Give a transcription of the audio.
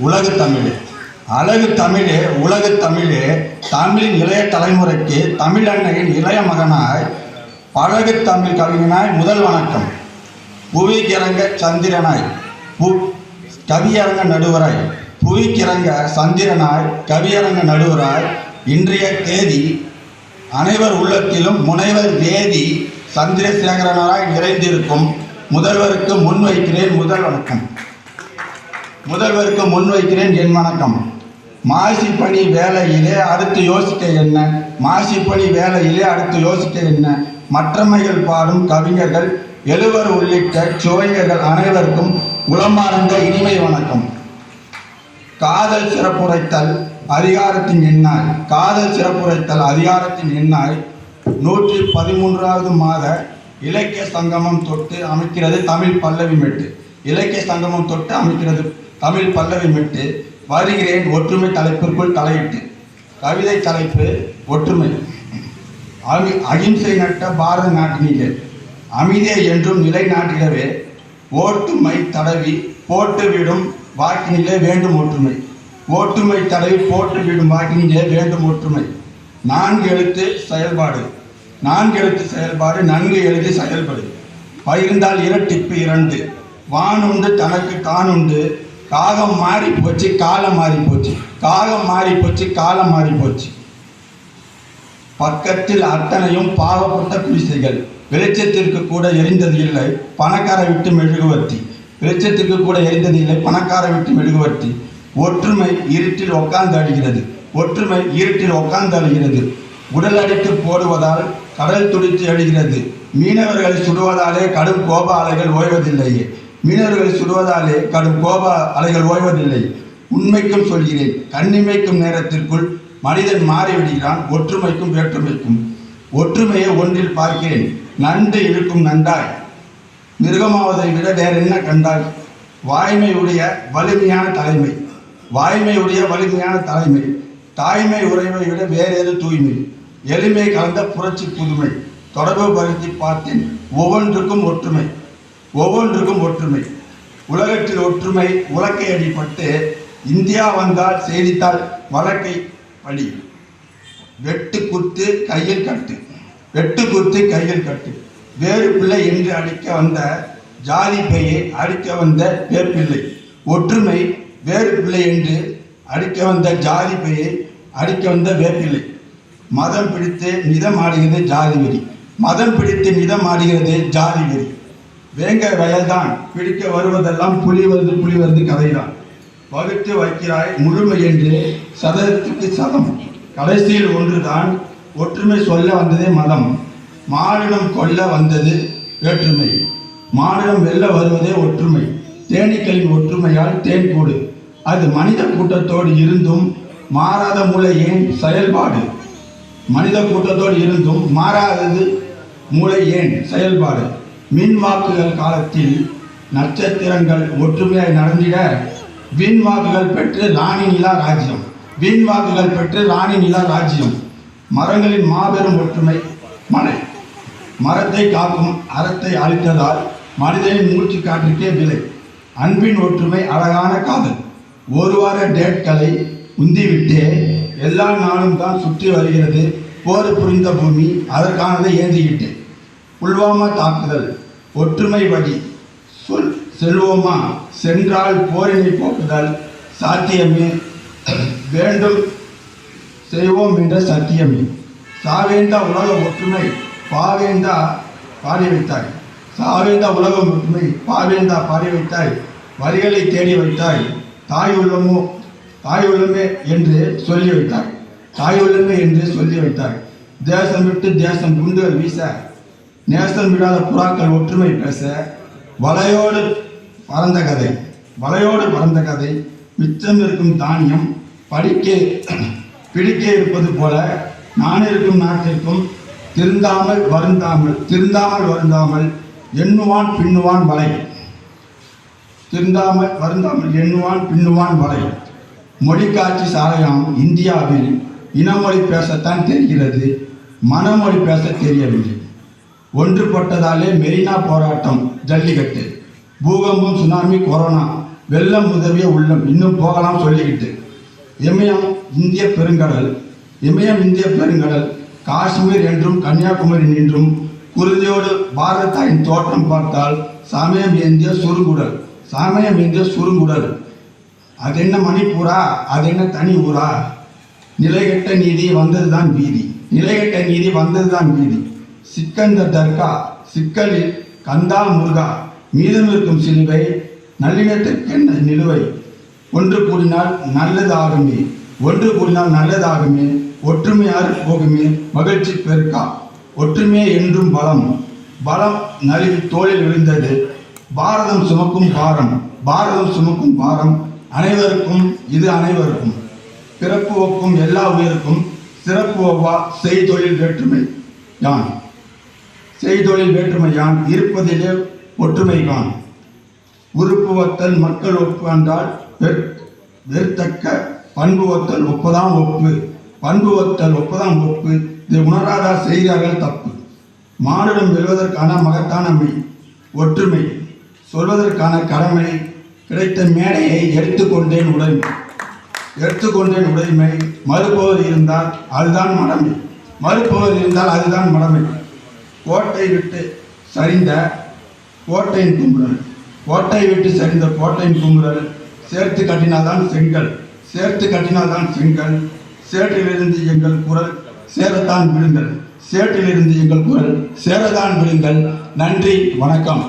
உலக தமிழ். அழகு தமிழே உலக தமிழே தமிழின் இளைய தலைமுறைக்கு தமிழன்னையின் இளைய மகனாய் பழகு தமிழ் கவிஞனாய் முதல் வணக்கம். புவிக்கிறங்க சந்திரனாய் பு கவியரங்க நடுவராய் புவிக்கிறங்க சந்திரனாய் கவியரங்க நடுவராய் இன்றைய தேதி அனைவர் உள்ளத்திலும் முனைவர் வேதி சந்திரசேகரனாய் நிறைந்திருக்கும். முதல்வருக்கு முன்வைக்கிறேன் முதல் வணக்கம். முதல்வருக்கு முன்வைக்கிறேன் என் வணக்கம். மாசிப்பணி வேலையிலே அடுத்து யோசிக்க என்ன? மாசிப்பணி வேலையிலே அடுத்து யோசிக்க என்ன? மற்றமைகள் பாடும் கவிஞர்கள் எழுவர் உள்ளிட்ட சுவைஞர்கள் அனைவருக்கும் உளமார்ந்த இனிமை வணக்கம். காதல் சிறப்புரைத்தல் அதிகாரத்தின் எண்ணாய் காதல் சிறப்புரைத்தல் அதிகாரத்தின் எண்ணாய் நூற்றி பதிமூன்றாவது மாத இலக்கிய சங்கமம் தொட்டு அமைக்கிறது தமிழ் பல்லவி மெட்டு. இலக்கிய சங்கமம் தொட்டு அமைக்கிறது தமிழ் பல்லவி விட்டு வருகிறேன் ஒற்றுமை தலைப்பிற்குள் தலையிட்டு. கவிதை தலைப்பு ஒற்றுமை. அமி அகிம்சை நட்ட பாரத நாட்டினிலே அமைதியை என்றும் நிலைநாட்டிடவே ஓட்டுமை தடவி போட்டுவிடும் வாக்கினிலே வேண்டும் ஒற்றுமை. ஓட்டுமை தடவி போட்டுவிடும் வாக்கினிலே வேண்டும் ஒற்றுமை. நான்கு எழுத்து செயல்பாடு. நான்கு எழுத்து செயல்பாடு நன்கு எழுதி செயல்படு. பகிர்ந்தால் இரட்டிப்பு இரண்டு. வானுண்டு தனக்கு தானுண்டு. காகம் மாறி போச்சு காலம் மாறி போச்சு. காகம் மாறி போச்சு காலம் மாறி போச்சு. பக்கத்தில் அத்தனையும் பாவப்பட்ட குடிசைகள். வெளிச்சத்திற்கு கூட எரிந்தது இல்லை பணக்கார விட்டு மெழுகுவர்த்தி. வெளிச்சத்திற்கு கூட எரிந்தது இல்லை பணக்கார விட்டு மெழுகுவர்த்தி. ஒற்றுமை இருட்டில் உட்கார்ந்து அழுகிறது. ஒற்றுமை இருட்டில் உட்கார்ந்து அழுகிறது. உடல் அடித்து போடுவதால் கடல் துடித்து எழுகிறது. மீனவர்களை சுடுவதாலே கடும் கோப அலைகள் ஓய்வதில்லையே. மீனவர்களை சுடுவதாலே கடும் கோப அலைகள் ஓய்வதில்லை. உண்மைக்கும் சொல்கிறேன் கண்ணிமைக்கும் நேரத்திற்குள் மனிதன் மாறிவிடுகிறான் ஒற்றுமைக்கும் வேற்றுமைக்கும். ஒற்றுமையை ஒன்றில் பார்க்கிறேன் நண்டு இருக்கும் நண்டாய். மிருகமாவதை விட வேற என்ன கண்டாய்? வாய்மையுடைய வலிமையான தலைமை. வாய்மையுடைய வலிமையான தலைமை. தாய்மை உறைவை விட வேற எது தூய்மை. எளிமை கலந்த புரட்சி புதுமை. தொடர்பு படுத்தி பார்த்தேன் ஒவ்வொன்றுக்கும் ஒற்றுமை. ஒவ்வொன்றுக்கும் ஒற்றுமை. உலகத்தில் ஒற்றுமை உலக்கை அடிப்பட்டு இந்தியா வந்தால் செய்தித்தாள் வழக்கை படி. வெட்டு குத்து கையில் கட்டு. வெட்டு குத்து கையில் கட்டு. வேறு பிள்ளை என்று அடிக்க வந்த ஜாதி பையை அடிக்க வந்த வேப்பிள்ளை ஒற்றுமை வேறு பிள்ளை என்று அடிக்க வந்த ஜாதி பையை அடிக்க வந்த வேப்பிள்ளை மதம் பிடித்து மிதம் ஆடுகிறது ஜாதி வெறி. மதம் பிடித்து மிதம் ஆடுகிறது ஜாதி வெறி. வேங்க வயல்தான். பிடிக்க வருவதெல்லாம் புலி வருது புலி வருது கதைதான். வகுத்து வைக்கிறாய் முழுமை என்று சதத்துக்கு சதம். கடைசியில் ஒன்றுதான் ஒற்றுமை சொல்ல வந்ததே மதம். மாநிலம் கொல்ல வந்தது வேற்றுமை. மாநிலம் வெல்ல வருவதே ஒற்றுமை. தேனீக்களின் ஒற்றுமையால் தேன் கூடு. அது மனித கூட்டத்தோடு இருந்தும் மாறாத மூளை ஏன் செயல்பாடு? மனித கூட்டத்தோடு இருந்தும் மாறாதது மூளை ஏன் செயல்பாடு? மின் வாக்குகள் காலத்தில் நட்சத்திரங்கள் ஒற்றுமையாய் நடந்திட விண் வாக்குகள் பெற்று ராணி நிலா ராஜ்யம். வீண்வாக்குகள் பெற்று ராணி நிலா ராஜ்யம். மரங்களின் மாபெரும் ஒற்றுமை மலை. மரத்தை காக்கும் அறத்தை அழித்ததால் மனிதனின் மூச்சு காற்றுக்கே விலை. அன்பின் ஒற்றுமை அழகான காதல். ஒரு வார டேட்களை உந்திவிட்டே எல்லா நாளும் தான் சுற்றி வருகிறது. போர் புரிந்த பூமி அதற்கானதை ஏந்திக்கிட்டேன் புல்வாமா தாக்குதல் ஒற்றுமை வழி சொல் செல்வோமா? சென்றால் போரினை போக்குதல் சாத்தியமே. வேண்டும் செய்வோம் என்ற சத்தியமே. சாவேந்தா உலக ஒற்றுமை பாவேந்தா பாடி வைத்தாய் சாவேந்தா உலக ஒற்றுமை பாவேந்தா பாடி வைத்தாய் வரிகளை தேடி வைத்தாய். தாய் உள்ளமோ? தாய் உள்ளமே என்று சொல்லி வைத்தாய். தாய் உள்ளமே என்று சொல்லி வைத்தாய். தேசம் விட்டு தேசம் குண்டுகள் வீச நேசம் விடாத புறாக்கள் ஒற்றுமை பேச வலையோடு பறந்த கதை வலையோடு பறந்த கதை மிச்சம் இருக்கும் தானியம் படிக்க பிடிக்க இருப்பது போல நான் இருக்கும் நாட்டிற்கும் திருந்தாமல் வருந்தாமல் திருந்தாமல் வருந்தாமல் எண்ணுவான் பின்னுவான் வலை. திருந்தாமல் வருந்தாமல் எண்ணுவான் பின்னுவான் வலை. மொழிக்காட்சி சாலையாம் இந்தியாவில் இனமொழி பேசத்தான் தெரிகிறது மனமொழி பேச தெரியவில்லை. ஒன்றுபட்டதாலே மெரினா போராட்டம் ஜல்லிக்கட்டு பூகம்பம் சுனாமி கொரோனா வெள்ளம் உதவிய உள்ளம் இன்னும் போகலாம் சொல்லிக்கிட்டு. இமயம் இந்திய பெருங்கடல் இமயம் இந்திய பெருங்கடல் காஷ்மீர் என்றும் கன்னியாகுமரி என்றும் குருதியோடு பாரத தாயின் தோற்றம் பார்த்தால் சமயம் ஏந்திய சுருங்குடல் சமயம் ஏந்திய சுருங்குடல். அது என்ன மணிப்பூரா? அது என்ன தனி ஊரா? நிலைகட்ட நீதி வந்ததுதான் வீதி. நிலைகட்ட நீதி வந்ததுதான் வீதி. சிக்கந்த தர்கா சிக்கலில் கந்தா முருகா மீதம் இருக்கும் சிலுவை நல்லினத்திற்கென்ன நிலுவை. ஒன்று கூடினால் நல்லது ஆகுமே ஒன்று கூடினால் நல்லதாகுமே ஒற்றுமையாறு போகுமே மகிழ்ச்சி பெருக்கா. ஒற்றுமை என்றும் பலம். பலம் நலி தோளில் விழுந்தது. பாரதம் சுமக்கும் பாரம் பாரதம் சுமக்கும் பாரம். அனைவருக்கும் இது அனைவருக்கும். பிறப்பு ஒக்கும் எல்லா உயிருக்கும் சிறப்பு ஒவ்வா செய்தொழில் வேற்றுமை. யான்? செய்தொழில் வேற்றுமையான் இருப்பதிலே ஒற்றுமை கான் உறுப்பு ஒத்தல் மக்கள் ஒப்பு என்றால் வெற் வெறுத்தக்க பண்பு ஒத்தல் ஒப்புதான் ஒப்பு. பண்பு ஒத்தல் ஒப்புதான் ஒப்பு. இதை உணராதா செய்கிறார்கள் தப்பு. மானிடம் வெல்வதற்கான மகத்தான ஒற்றுமை. சொல்வதற்கான கடமை கிடைத்த மேடையை எடுத்துக்கொண்டேன் உடைமை எடுத்துக்கொண்டேன் உடைமை. மறுப்பவர் இருந்தால் அதுதான் மடமை. மறுப்பவர் இருந்தால் அதுதான் மடமை. கோட்டை விட்டு சரிந்த கோட்டையின் கும்புறல் கோட்டை விட்டு சரிந்த கோட்டையின் கும்புறல் சேர்த்து கட்டினால்தான் செங்கல். சேர்த்து கட்டினால்தான் செங்கல். சேற்றிலிருந்து எங்கள் குரல் சேரத்தான் விடுங்கள் சேற்றிலிருந்து எங்கள் குரல் சேரதான் விடுங்கள் நன்றி வணக்கம்.